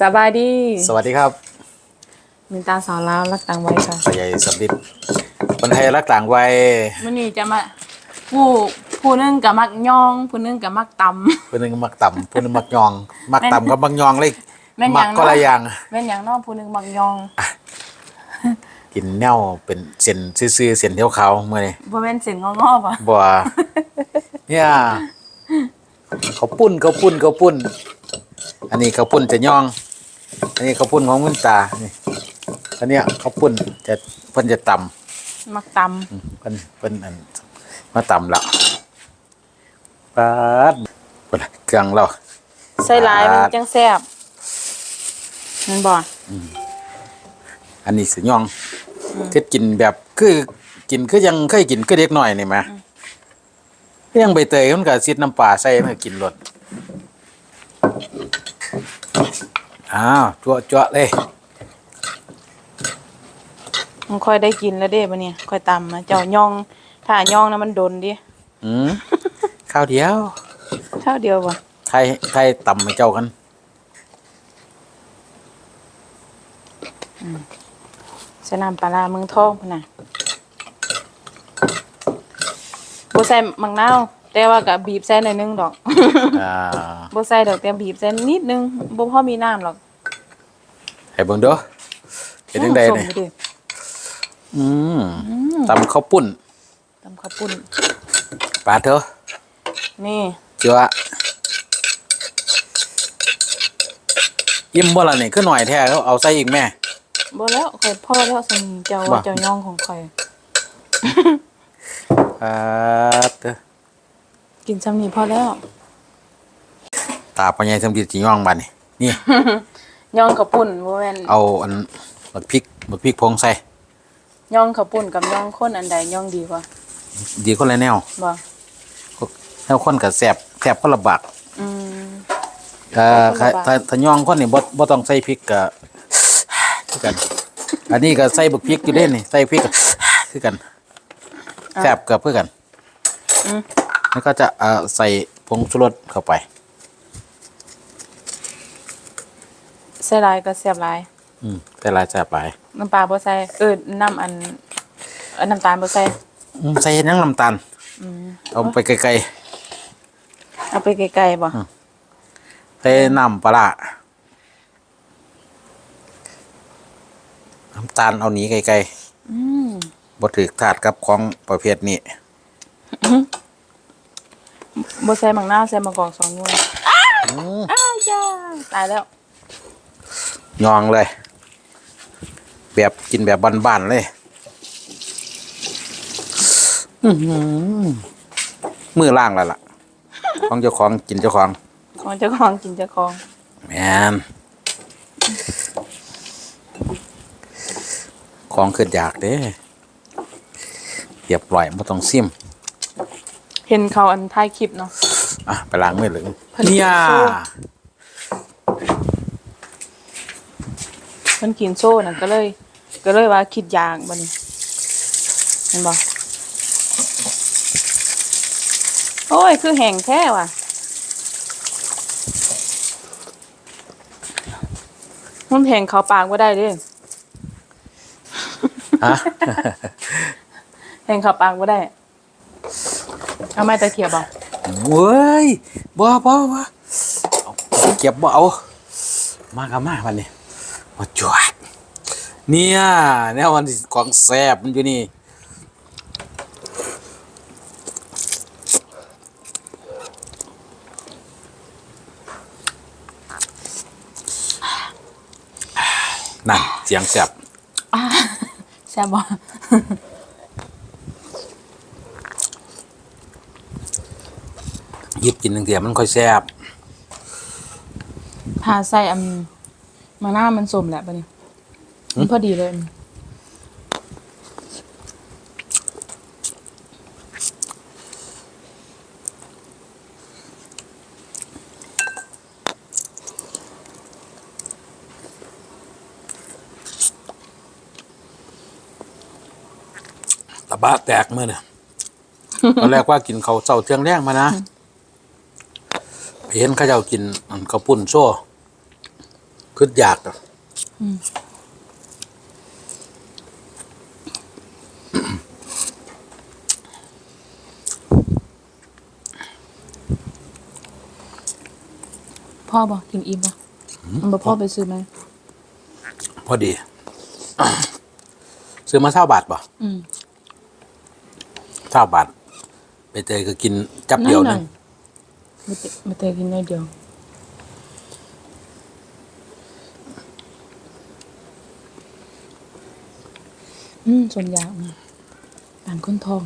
สบายดีสวัสดีครับมินตาสาวลาวรักตังไว้ค่ะพ่อใหญ่สำลิดคนไทยรักต่างวัยมื่อนี้จะมาผู้ผู้หนึงกับมักย่องผู้หนึงกับมักตคนหนึงมักต่ำคนหนึงมักยอง มักต่ำกับมักยองเลยแม่นหมัยังก็เนาะละอย่างำแม่นอย่างเน้องผู้หนึงมักย่องกินแนวเป็นเส้นซื่อๆเส้นเที่ยวขาวๆมื่อนี้บ่แม่นเสียงงอๆป่ะบัวเนี่ยเขาวปุ้นเขาวปุ้นเขาวปุ้น อันนี้เขาวปุ้นจะยอง อันนี้เขาวปุ้นของมุนตานี่อันเนี้ยเขาวปุ้นจะเพิ่นจะต่มักตำอืมเพิ่นเพิ่นอันมาต่ำละปาดเพิ่นเครื่องเราำใส่หลายมันจังแซ่บนั่นบ่อันนี้สิย่องคือกินแบบคือกินคือยังเคยกินคือเด็กหน่อยนี่ไหมคือยังใบเตยมันก็ซิดน้ำปลาใส่มันก็กินรส อ้าวจั่วจั่วเลยมันค่อยได้กินแล้วเด้บัดนี้ค่อยตำนะเจ้าย่อง ถ้าย่องนะมันโดนดิอืมข้าวเดียวเท่าเดียวบ่ไทยไทยต่ำให้เจ้ากันใส่น้ำปลาร้าเมืองทองพุ่นน่ะบ่ใส่มังนาวแต่ว่าก็บีบใส่หน่อยนึงดอกอ่า บ่ใส่ดอกแต่บีบใส่นิดนึงบ่พอมีน้ำหรอก ให้เบิ่งเด้อเป็นจังไดส้มนี่อยู่ดิอืมตำข้าวปุ้นตำข้าวปุ้นปลาเถอะนี่จั่วอิ่มบ่ล่ะนี่คือหน่อยแท้เขาเอาใส่อีกแม่บ่แล้วข่อยพ่อแล้วสมเจ้าบ่ว่าเจ้าย่องของข่อยอ่าเด้อกินซ้ำนี้พอแล้ว ตาปัญญาสมจิตสิย่องบัดนี่นี่ ย่องข้าวปุ้นบ่แม่นเอาอันบักพริกบักพริกพงใส่ย่องข้าวปุ้นกับย่องข้นอันใดย่องดีกว่าดีคนละแนวบ่แนวคนกับแสบแสบคนละบากอืมเอ่อคนละบากถ้าถ้าย่องคนนี่บ่บ่ต้องใส่พริกก็คือกัน อันนี้ก็ใส่บักพริกอยู่เด้นี่ใส่พริกก็คือกันแสบกับเพื่อกันอืมแล้วก็จะเอ่อใส่ผงชูรสเข้าไป ใส่หลายก็แซ่บหลายอืมแต่หลายแสบหลายน้ำปลาบ่ใส่เออน้ำอันเอันน้ำตาลบ่ใส่อืมใส่เฮ็ดหยังน้ำตาลอืมเอาไปไกลเอาไปไกลๆบ่ๆใส่น้ำปลาร้าน้ำตาลเอาหนีไกลๆอืมบ่ถือถาดกับของประเภทนี้ บ่ใส่มังนาวใส่มะกอกสองหน่วยอ้าวย่าตายแล้ว ยองเลย แบบกินแบบบ้านๆเลย อื้อหือมือล่างแล้วล่ะ ของเจ้าของกินเจ้าของ ของเจ้าของกินเจ้าของแมนของขึ้นอยากเด้เรียบร้อยไม่ต้องซิม เห็นเขาอันท้ายคลิปเนาะ อะ ไปล้างมือเลยผลิตเนี่ย โซ่ มันกินโซ่นั่นก็เลย ก็เลยว่าคิดยากบัดนี้เห็นบ่โอ้ย คือแห้งแท้ว่ะมันแห้งเขาปากบ่ได้เด้ฮะแห้งเขาปากบ่ได้ เอาไม้ตะเกียบบ่เว้ยบ่บ่บ่เอาเก็บบ่เอา มากับมาวันนี้ มาจวดเนี่ยแนวมันสิของแซ่บมันอยู่นี่นั่นเสียงแซ่บแซ่บบ่หยิบกินหนึ่งเดียวมันค่อยแซ่บถ้าใส่อัน มาหน้ามันสมแหละบัดนี้มันพอดีเลย ตะบะแตกเมื่อเนี่ยตอนแรกว่ากินเขาวเจ้าเที่ยงแรงมานะไปเห็นเข้าเจ้ากินอันข้าวปุ้นโซ่ คืออยากอะพ่อบอกกินอิ่มปะมันบอกพ่อไปซื้อไหมพอดี ซื้อมาเท่าบาทป่ะอืมเท่าบาทไปเตยก็กินจับเดียวหนึงไม่เตไม่เตยกินน้อยเดียว อืมส่วนยางอืมปานก้นทอง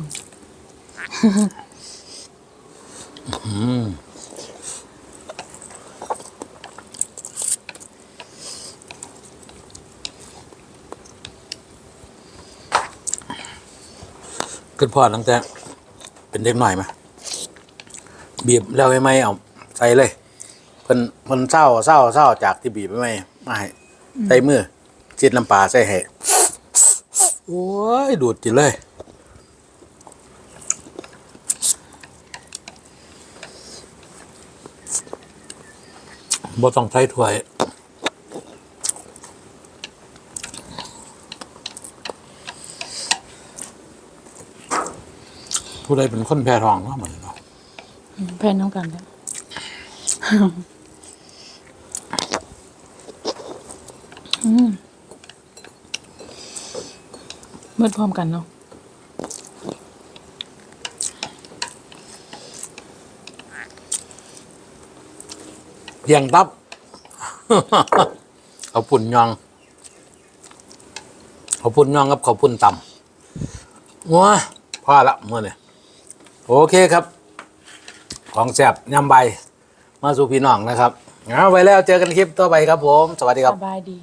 ขึ้นพ่อตั้งแต่ เป็นเด็กหน่อยมาบีบแล้วไม่ไม่เอาใส่เลยเพิ่นเพิ่นเศร้าเศร้าเศร้าจากที่บีบไม่ไม่ไม่ให้ใส่มือจิดน้ำปลาใส่ให้ โอ้ย ดูดจิเลย บ่ต้องใช้ถ้วยผู้ใดเป็นคนแพ้ทองก็เหมือนเนาะอืมแพ่นน้ำกันแล้วอืม เมื่อพร้อมกันเนาะเพียงตับ เขาวปุ่นยอง เขาวปุ่นยองกับเขาวปุ่นต่ำว้าพอละเมื่อเนี่ยโอเคครับ ของแซ่บยำใบ มาสู่พี่น้องนะครับเอาไว้แล้วเจอกันคลิปต่อไปครับผม สวัสดีครับสบายดี